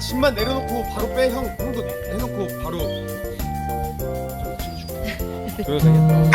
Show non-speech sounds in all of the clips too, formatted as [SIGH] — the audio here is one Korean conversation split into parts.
마. 짐만 내려놓고 바로 빼. 형, 형도 해놓고 바로. 그래도 되겠다.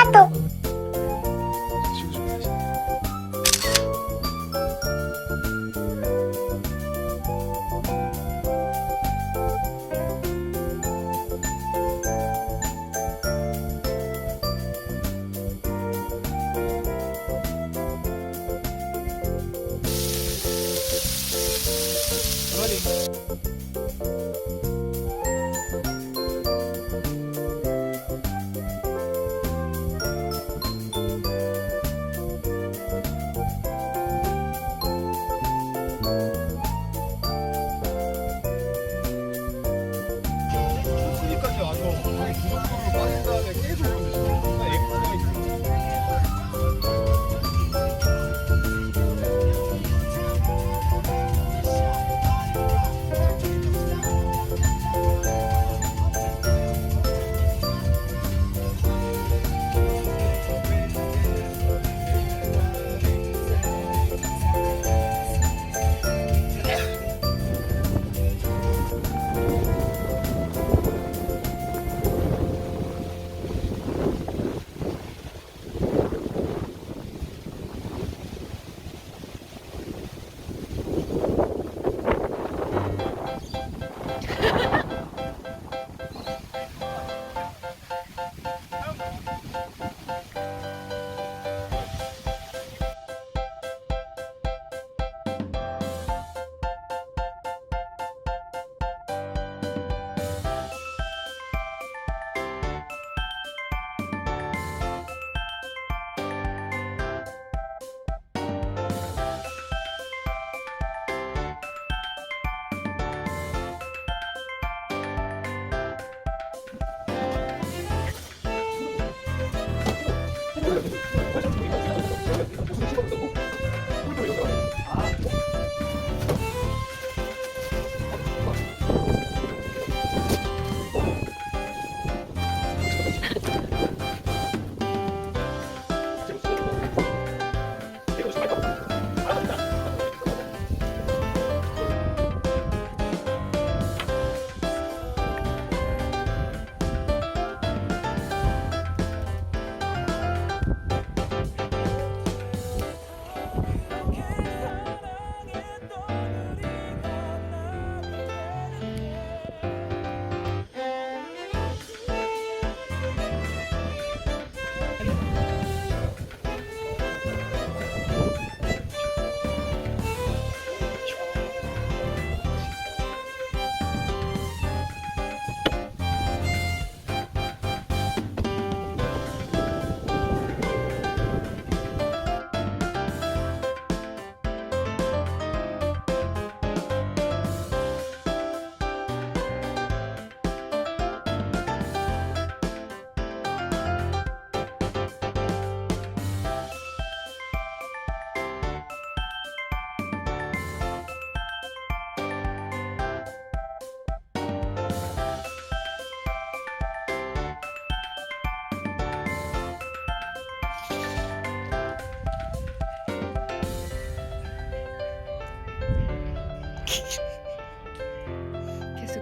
계속.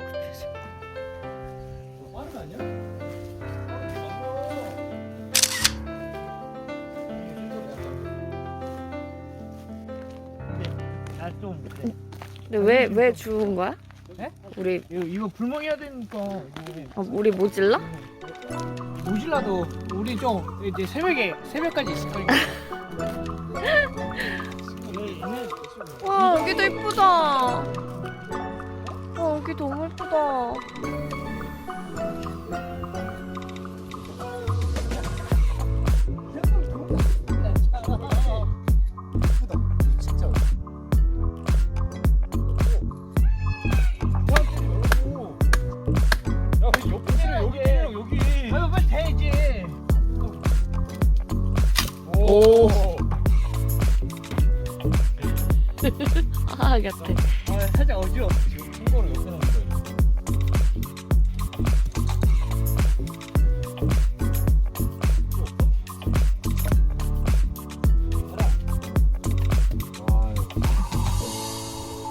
빠른 아니야? 근데 왜 왜 주운 거야? 네? 우리 이거, 이거 불멍해야 되니까 이거 어, 우리 모질라? 모질라도 우리 좀 이제 새벽에 새벽까지 있을 거니까. [LAUGHS] 와 여기도 이쁘다. 와 여기 너무 이쁘다. 진 아 같아. 아 살짝 어지러워. 지금 통보를.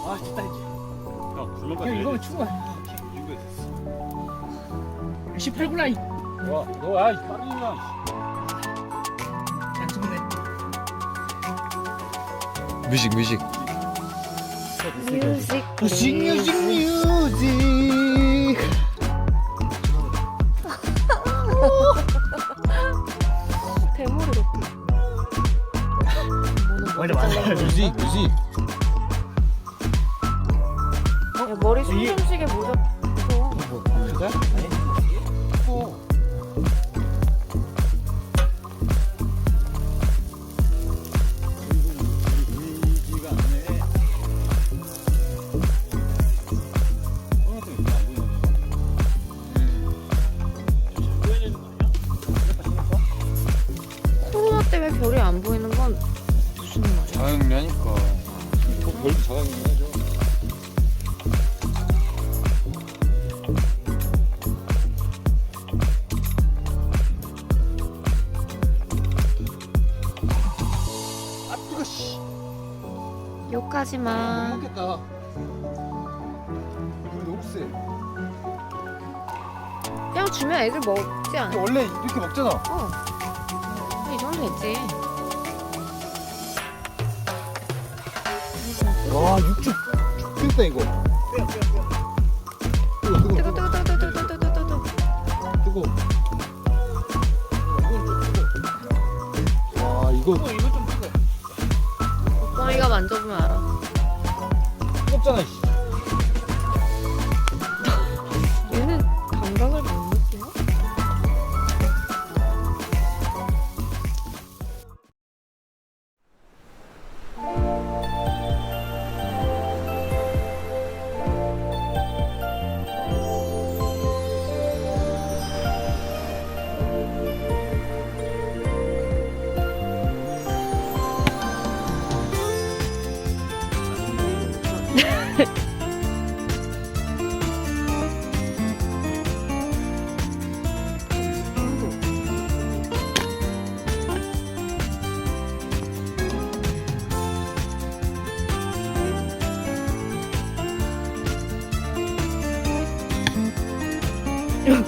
아 진짜 이거면 충분해. 이거 됐어. 18구나. 와, 너 아이 빠르구나. 뮤직 뮤직 뮤직 뮤직 뮤직 뮤직. 대머리 원래 맞아요. 뮤직 뮤직 야 머리 숨좀 쉬게 모자 벗어 진짜? 의지가 안 보이는 건 무슨 말이야 자연이라니까 뭐 별도 자랑이긴 하죠. 아, 뜨거 씨. 욕하지 못마 먹겠다. 불 너무 세. 그냥 주면 애들 먹지 않아 원래 이렇게 먹잖아. 어. 이 정도 됐지. 와, 육즙 죽겠다 이거. 뜨거, 뜨거, 뜨거 뜨거, 뜨거 뜨거 뜨거 뜨거 뜨거 뜨거. 뜨거. 이건 좀 뜨거. 와, 이거 어, 이거 좀 뜨거. 오빠이가 만져보면 알아. 뜨겁잖아. 씨.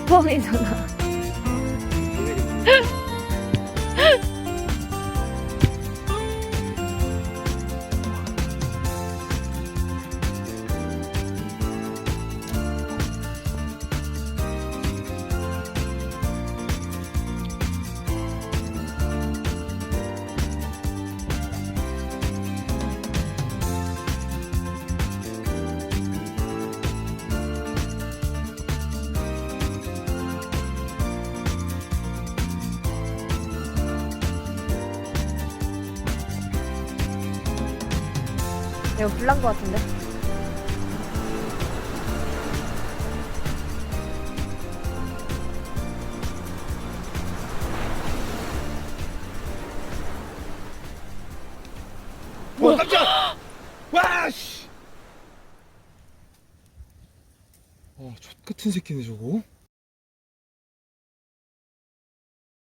뻥이잖아. [LAUGHS] 이거 불난 거 같은데? 와, 깜짝! [GASPS] 와, 씨. 어, 젖 같은 새끼네 저거